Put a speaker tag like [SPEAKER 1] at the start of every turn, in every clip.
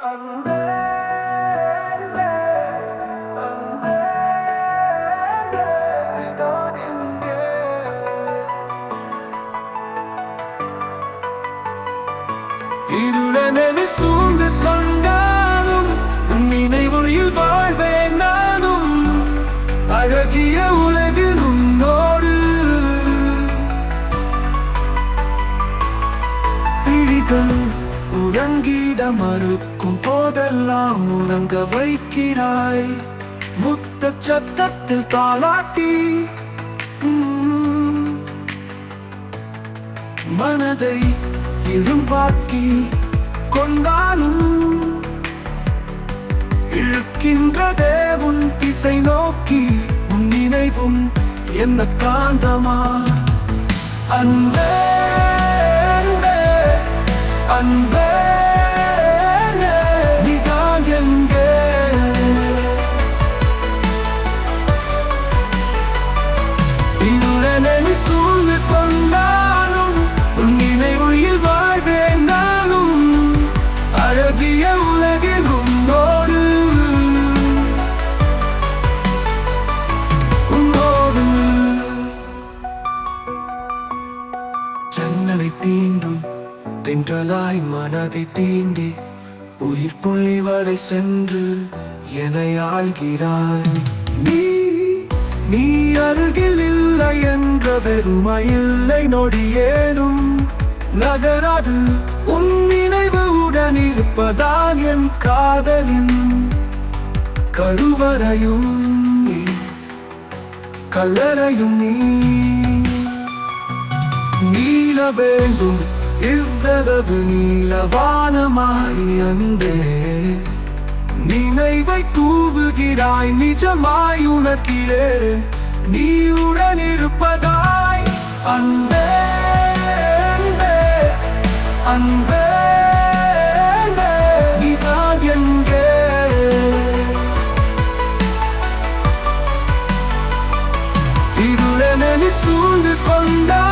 [SPEAKER 1] I'm there. இருளனென சூழ்ந்து கொண்டாலும் உன் நினைவொளியில் நானும். அழகிய உலகில் உன்னோடு. விழிகள் உறங்கிட மறுக்கும் போதெல்லாம் உறங்க வைக்கிறாய். முத்த சத்தத்தில் தாளாட்டி மனதை இரும்பாக்கி கொண்டாலும் இழுக்கின்ற உன் திசை நோக்கி உன் நினைவும் என்ன காந்தமா? அன்பே அன்பே, அன்பே இருளனை சூழ்ந்து ஜன்னலை தீண்டும். தின்றலாய் மனதை தீண்டி உயிர் புள்ளி வரை சென்று என ஆழ்கிறாய் நீ நீ அருகில் இல்லை என்ற வெறுமை இல்லை நொடியேனும் நகராது உன் நினைவு உடன் இருப்பதான் என் காதலின் கருவறையும் நீ கல்லறையும் நீ. நீல வேண்டும் இவ்வளவு நீலவானமாய் அன்பே. நினைவை தூவுகிறாய் நிஜமாய் உனக்கிலே. நீயுடன் இருப்பதாய் அன்பே அன்பே, நீதான் எங்கே? இருளனி சூழ்ந்து கொண்டாலும்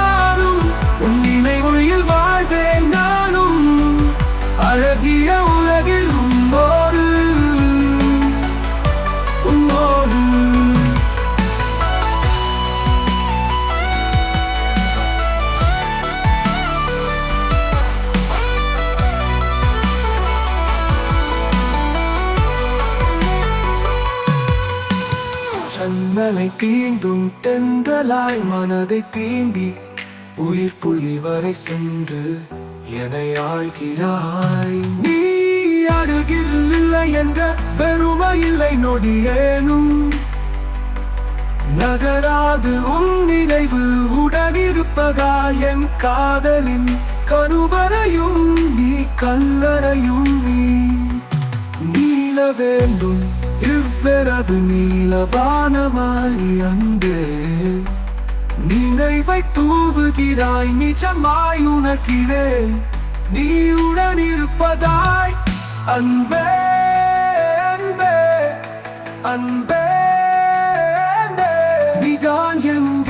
[SPEAKER 1] சன்னலை தீண்டும் தெந்தலாய் மனதை தீண்டி உயிர் புள்ளி வரை சென்று என்னை ஆழ்கிறாய் நீ அருகில் இல்லை என்ற பெருமை இல்லை நொடியேனும் நகராது உன் நினைவு உடனிருப்பதால் என் காதலின் கருவறையும் நீ கல்லறையும் நீ நீள வேண்டும். இவ்விரவு நீலவானமாய் அங்கே நினைவை தூவுகிறாய் நிஜமாய் உணர்கிறே. நீ உடன் இருப்பதாய் அன்பே அன்பே அன்பே அன்பே, நீதான் எங்கே